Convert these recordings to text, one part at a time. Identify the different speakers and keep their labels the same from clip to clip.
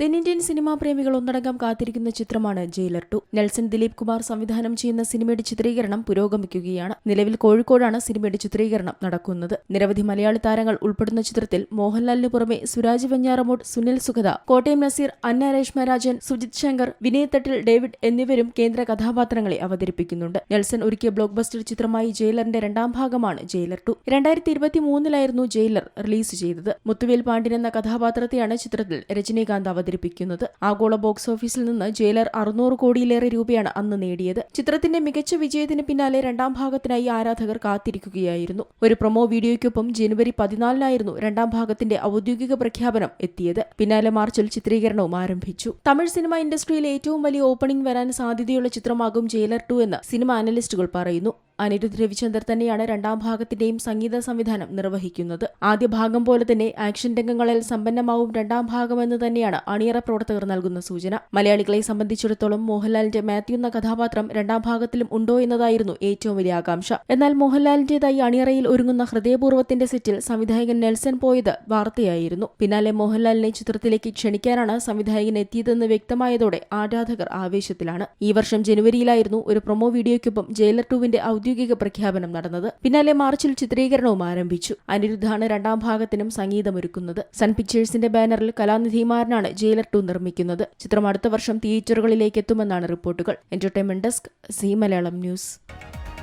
Speaker 1: തെന്നിന്ത്യൻ സിനിമാ പ്രേമികൾ ഒന്നടങ്കം കാത്തിരിക്കുന്ന ചിത്രമാണ് Jailer two Nelson Dilip Kumar സംവിധാനം ചെയ്യുന്ന സിനിമയുടെ ചിത്രീകരണം പുരോഗമിക്കുകയാണ്. നിലവിൽ കോഴിക്കോടാണ് സിനിമയുടെ ചിത്രീകരണം നടക്കുന്നത്. നിരവധി മലയാളി താരങ്ങൾ ഉൾപ്പെടുന്ന ചിത്രത്തിൽ മോഹൻലാലിന് പുറമെ സുരാജ് വെഞ്ഞാറമൂട് സുനിൽ സുഗത കോട്ടയം നസീർ അന്ന രേഷ്മരാജൻ സുജിത് ശങ്കർ വിനയ് തട്ടിൽ ഡേവിഡ് എന്നിവരും കേന്ദ്ര കഥാപാത്രങ്ങളെ അവതരിപ്പിക്കുന്നുണ്ട്. നെൽസൺ ഒരുക്കിയ ബ്ലോക്ക് ബസ്റ്റർ ചിത്രമായി ജയിലറിന്റെ രണ്ടാം ഭാഗമാണ് ജയിലർ ടു രണ്ടായിരത്തി ഇരുപത്തി മൂന്നിലായിരുന്നു ജയിലർ റിലീസ് ചെയ്തത്. മുത്തുവേൽ പാണ്ഡ്യൻ എന്ന കഥാപാത്രത്തെയാണ് ചിത്രത്തിൽ രജനീകാന്ത് അവതരിപ്പിക്കുന്നത്. ആഗോള ബോക്സ് ഓഫീസിൽ നിന്ന് ജയിലർ അറുന്നൂറ് കോടിയിലേറെ രൂപയാണ് അന്ന് നേടിയത്. ചിത്രത്തിന്റെ മികച്ച വിജയത്തിന് പിന്നാലെ രണ്ടാം ഭാഗത്തിനായി ആരാധകർ കാത്തിരിക്കുകയായിരുന്നു. ഒരു പ്രൊമോ വീഡിയോയ്ക്കൊപ്പം ജനുവരി പതിനാലിനായിരുന്നു രണ്ടാം ഭാഗത്തിന്റെ ഔദ്യോഗിക പ്രഖ്യാപനം എത്തിയത്. പിന്നാലെ മാർച്ചിൽ ചിത്രീകരണവും ആരംഭിച്ചു. തമിഴ് സിനിമ ഇൻഡസ്ട്രിയിൽ ഏറ്റവും വലിയ ഓപ്പണിംഗ് വരാൻ സാധ്യതയുള്ള ചിത്രമാകും ജയിലർ ടു എന്ന് സിനിമ അനലിസ്റ്റുകൾ പറയുന്നു. അനിരുദ്ധ് രവിചന്ദർ തന്നെയാണ് രണ്ടാം ഭാഗത്തിന്റെയും സംഗീത സംവിധാനം നിർവഹിക്കുന്നത്. ആദ്യ ഭാഗം പോലെ തന്നെ ആക്ഷൻ രംഗങ്ങളിൽ സമ്പന്നമാവും രണ്ടാം ഭാഗമെന്ന് തന്നെയാണ് അണിയറ പ്രവർത്തകർ നൽകുന്ന സൂചന. മലയാളികളെ സംബന്ധിച്ചിടത്തോളം മോഹൻലാലിന്റെ മാത്യു എന്ന കഥാപാത്രം രണ്ടാം ഭാഗത്തിലും ഉണ്ടോ എന്നതായിരുന്നു ഏറ്റവും വലിയ ആകാംക്ഷ. എന്നാൽ മോഹൻലാലിന്റേതായി അണിയറയിൽ ഒരുങ്ങുന്ന ഹൃദയപൂർവത്തിന്റെ സെറ്റിൽ സംവിധായകൻ നെൽസൺ പോയത് വാർത്തയായിരുന്നു. പിന്നാലെ മോഹൻലാലിനെ ചിത്രത്തിലേക്ക് ക്ഷണിക്കാനാണ് സംവിധായകൻ എത്തിയതെന്ന് വ്യക്തമായതോടെ ആരാധകർ ആവേശത്തിലാണ്. ഈ വർഷം ജനുവരിയിലായിരുന്നു ഒരു പ്രൊമോ വീഡിയോയ്ക്കൊപ്പം ജയിലർ ടുവിന്റെ ഔദ്യോഗിക പ്രഖ്യാപനം നടന്നത്. പിന്നാലെ മാർച്ചിൽ ചിത്രീകരണവും ആരംഭിച്ചു. അനിരുദ്ധാണ് രണ്ടാം ഭാഗത്തിനും സംഗീതമൊരുക്കുന്നത്. സൺ പിക്ചേഴ്സിന്റെ ബാനറിൽ കലാനിധിമാരനാണ് ജയിലർ ടു നിർമ്മിക്കുന്നത്. ചിത്രം അടുത്ത വർഷം തിയേറ്ററുകളിലേക്ക് എത്തുമെന്നാണ് റിപ്പോർട്ടുകൾ. Entertainment desk Zee Malayalam news.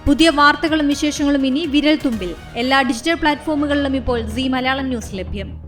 Speaker 2: പുതിയ വാർത്തകളും വിശേഷങ്ങളും ഇനി വിരൽ തുമ്പിൽ എല്ലാ ഡിജിറ്റൽ പ്ലാറ്റ്ഫോമുകളിലും ഇപ്പോൾ സി മലയാളം ന്യൂസ് ലഭ്യം.